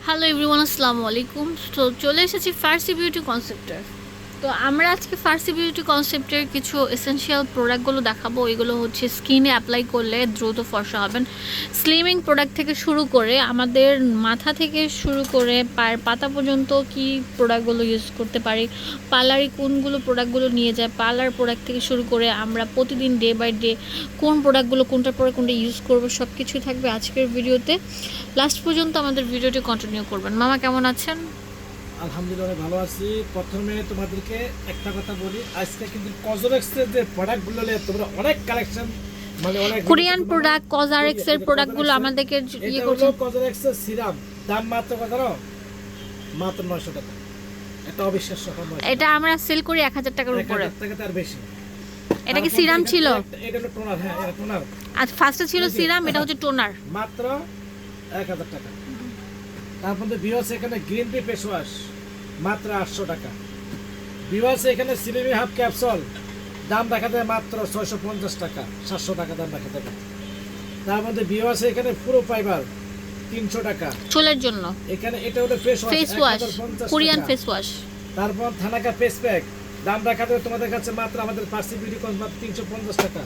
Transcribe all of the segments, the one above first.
Hello everyone আসসালামু আলাইকুম তো চলে এসেছি ফার্সি বিউটি কনসেপ্টের তো আমরা আজকে ফার্সি বিউটি কনসেপ্টের কিছু এসেনশিয়াল প্রোডাক্টগুলো দেখাবো। এগুলো হচ্ছে স্কিনে অ্যাপ্লাই করলে দ্রুত ফর্সা হবেন। স্লিমিং প্রোডাক্ট থেকে শুরু করে আমাদের মাথা থেকে শুরু করে পায়ের পাতা পর্যন্ত কি প্রোডাক্টগুলো ইউজ করতে পারি, পার্লারে কোনগুলো প্রোডাক্টগুলো নিয়ে যায়, পার্লার প্রোডাক্ট থেকে শুরু করে আমরা প্রতিদিন ডে বাই ডে কোন প্রোডাক্টগুলো কোনটার পরে কোনটা ইউজ করব সব কিছুই থাকবে আজকের ভিডিওতে। লাস্ট পর্যন্ত আমাদের ভিডিওটি কন্টিনিউ করবেন। মামা, কেমন আছেন? আলহামদুলিল্লাহ অনেক ভালো আছি। প্রথমে তোমাদেরকে একটা কথা বলি আজকে কিন্তু কজরেক্সের যে প্রোডাক্টগুলো নিয়ে তোমরা অনেক কালেকশন মানে অনেক কোরিয়ান প্রোডাক্ট কজারেক্স এর প্রোডাক্টগুলো আমাদেরকে ইয়ে করছে। হলো কজরেক্সের সিরাম দাম মাত্র কত? মাত্র 900 টাকা। এটা অবিশ্বাস্য এটা আমরা সেল করি এক হাজার টাকার উপরে। টাকা তার বেশি। এটা কি সিরাম ছিল? এটা- এটা হলো টোনার হ্যাঁ এটা টোনার আর ফার্স্টে ছিল সিরাম এটা হচ্ছে টোনার মাত্র 1000 টাকা। তারপর ভিউয়ার্স এখানে গ্রিন টি ফেস ওয়াশ মাত্র 800 টাকা। ভিউয়ার্স এখানে সিলিমি হাফ ক্যাপসুল দাম দেখা যায় মাত্র 650 টাকা 700 টাকা দাম দেখা যাবে তার মধ্যে ভিউয়ার্স এখানে পুরো ফাইবার 300 টাকা। চুলের জন্য। এখানে এটা হলো face wash face wash Korean face wash তারপর থানাকা ফেস প্যাক দাম রাখা যাবে তোমাদের কাছে মাত্র আমাদের পার্সি বিউটি কন মাত্র 350 টাকা।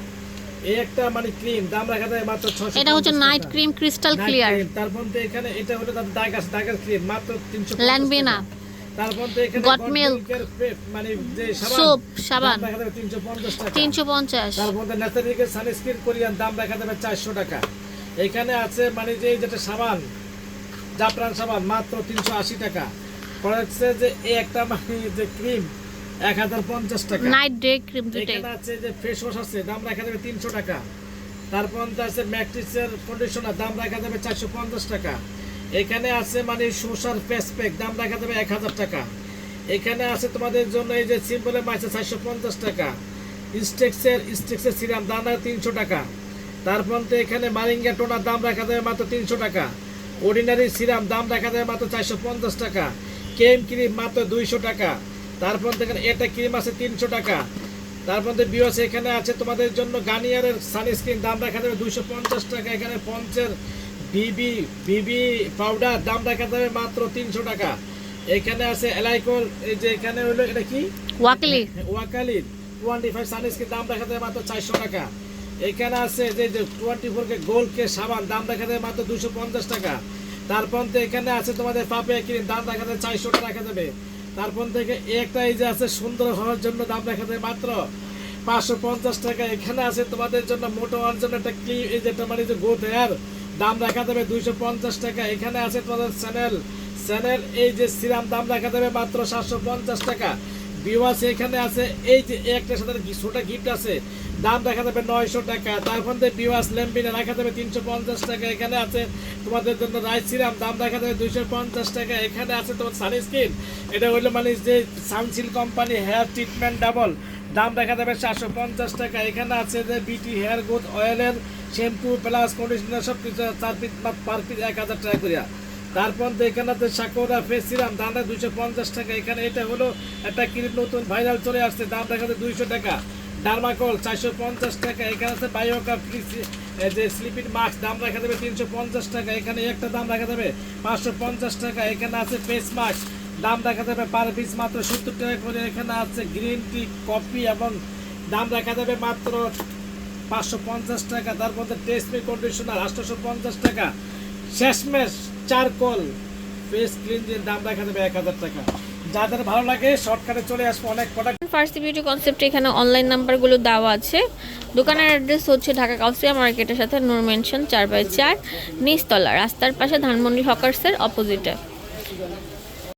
এই একটা মানে ক্রিম দাম রাখা যায় মাত্র 600 এটা হচ্ছে নাইট ক্রিম ক্রিস্টাল ক্লিয়ার তারপর তো এখানে এটা হলো তাদের দাগ আছে দাগের ক্রিম মাত্র 350 ল্যানবিনা। টাকা। তারপর তো এখানে। Milk-এর পে- মানে যে সাবান সোপ সাবান। রাখা যাবে 350 টাকা। তিনশো পঞ্চাশ। তারপর তো ন্যাচারিকের সানস্ক্রিন কোরিয়ান দাম রাখা যাবে 400 টাকা। এখানে আছে মানে যে যেটা সাবান জাফরান সাবান মাত্র 380 টাকা। পরে হচ্ছে যে এই একটা মানে যে ক্রিম 1050 টাকা। নাইট ডে ক্রিম দুটাই এখানে আছে যে ফেস ওয়াশ আছে দাম রাখা যাবে তিনশো টাকা। তারপর আছে ম্যাট্রিক্সের কন্ডিশনার দাম রাখা যাবে চারশো পঞ্চাশ টাকা। এখানে আছে মানে সোসার ফেস প্যাক দাম রাখা যাবে এক হাজার টাকা। এখানে আছে তোমাদের জন্য এই যে সিম্পলের মাছ চারশো পঞ্চাশ টাকা। স্টেক্সের স্টেক্সের সিরাম দাম রাখা তিনশো টাকা। তারপর তো এখানে মারিঙ্গা টোনার দাম রাখা যাবে মাত্র তিনশো টাকা। অর্ডিনারি সিরাম দাম রাখা যাবে মাত্র চারশো পঞ্চাশ টাকা। কেম ক্রিম মাত্র দুইশো টাকা। তারপর দেখেন এটা ক্রিম আছে তিনশো টাকা। তারপর বিওস এখানে আছে তোমাদের জন্য গার্নিয়ারের সানস্ক্রিন দাম রাখা যাবে দুইশো পঞ্চাশ টাকা। এখানে পঞ্চের বিবি বিবি পাউডার দাম রাখা যাবে মাত্র তিনশো টাকা। এখানে আছে এলাইকোল এই যে এখানে হলো এটা কি? ওয়াকলি ওয়াকালির টোয়েন্টি ফাইভ সানস্ক্রিন দাম রাখা যাবে মাত্র চারশো টাকা। এখানে আছে যে যে টোয়েন্টি ফোর কে গোল্ড কে সাবান দাম রাখা যাবে মাত্র দুশো পঞ্চাশ টাকা। তারপর তো এখানে আছে তোমাদের পাপিয়া ক্রিম দাম রাখা যাবে চারশো টাকা রাখা যাবে। তারপর থেকে একটা এই যে আছে সুন্দর হওয়ার জন্য দাম দেখা যায় মাত্র পাঁচশো পঞ্চাশ টাকা। এখানে আছে তোমাদের জন্য মোটো হওয়ার জন্য একটা ক্লিপ, এই যেটা মানে যে গোট হেয়ার দাম দেখা দেবে দুইশো পঞ্চাশ টাকা। এখানে আছে তোমাদের চ্যানেল। চ্যানেল এই যে সিরাম দাম দেখা দেবে মাত্র সাতশো পঞ্চাশ টাকা। বিওয়াস এখানে আছে, এই যে একটা সাথে ছোটা গিফট আছে। দাম দেখা যাবে নয়শো টাকা। তারপর থেকে বিওয়াস ল্যাম্বিনে রাখা যাবে তিনশো পঞ্চাশ টাকা। এখানে আছে তোমাদের জন্য রাইস সিরাম দাম দেখা যাবে দুইশো পঞ্চাশ টাকা। এখানে আছে তোমার সানস্ক্রিন এটা হলো মানে যে Sunsilk company hair treatment double দাম দেখা যাবে চারশো পঞ্চাশ টাকা। এখানে আছে যে বিটি হেয়ার গ্রোথ অয়েলের শ্যাম্পু প্লাস কন্ডিশনার সব কিছু চার পিস পার পিস এক হাজার টাকা করিয়া। তারপর এখানে সাকোরা ফেস সিরাম দামটা দুইশো পঞ্চাশ টাকা। এখানে এটা হলো একটা ক্রিম নতুন ভাইরাল চলে আসছে দাম দেখা যাচ্ছে দুইশো টাকা। ডার্মাকল চারশো পঞ্চাশ টাকা, এখানে আছে বায়োকা যে স্লিপিড মাস্ক, দাম রাখা যাবে তিনশো পঞ্চাশ টাকা। এখানে একটা দাম রাখা যাবে পাঁচশো পঞ্চাশ টাকা, এখানে আছে ফেস মাস্ক দাম রাখা যাবে পার পিস মাত্র সত্তর টাকা করে। এখানে আছে গ্রিন টি কফি এবং দাম রাখা যাবে মাত্র পাঁচশো পঞ্চাশ টাকা। তার মধ্যে কন্ডিশনার আটশোশো পঞ্চাশ টাকা। শেষমেশ চারকোল ফেস ক্লিনজের দাম রাখা যাবে এক হাজার টাকা। যাদের ভালো লাগে শর্টকাটে চলে আসব অনেক প্রোডাক্ট ফার্সি বিউটি কনসেপ্টে এখানে অনলাইন নাম্বারগুলো দেওয়া আছে। দোকানের অ্যাড্রেস হচ্ছে ঢাকা কাউসিয়া মার্কেটের সাথে নূর মেনশন চার বাই চার, নিচতলা, রাস্তার পাশে ধানমন্ডি হকার্সের অপোজিটে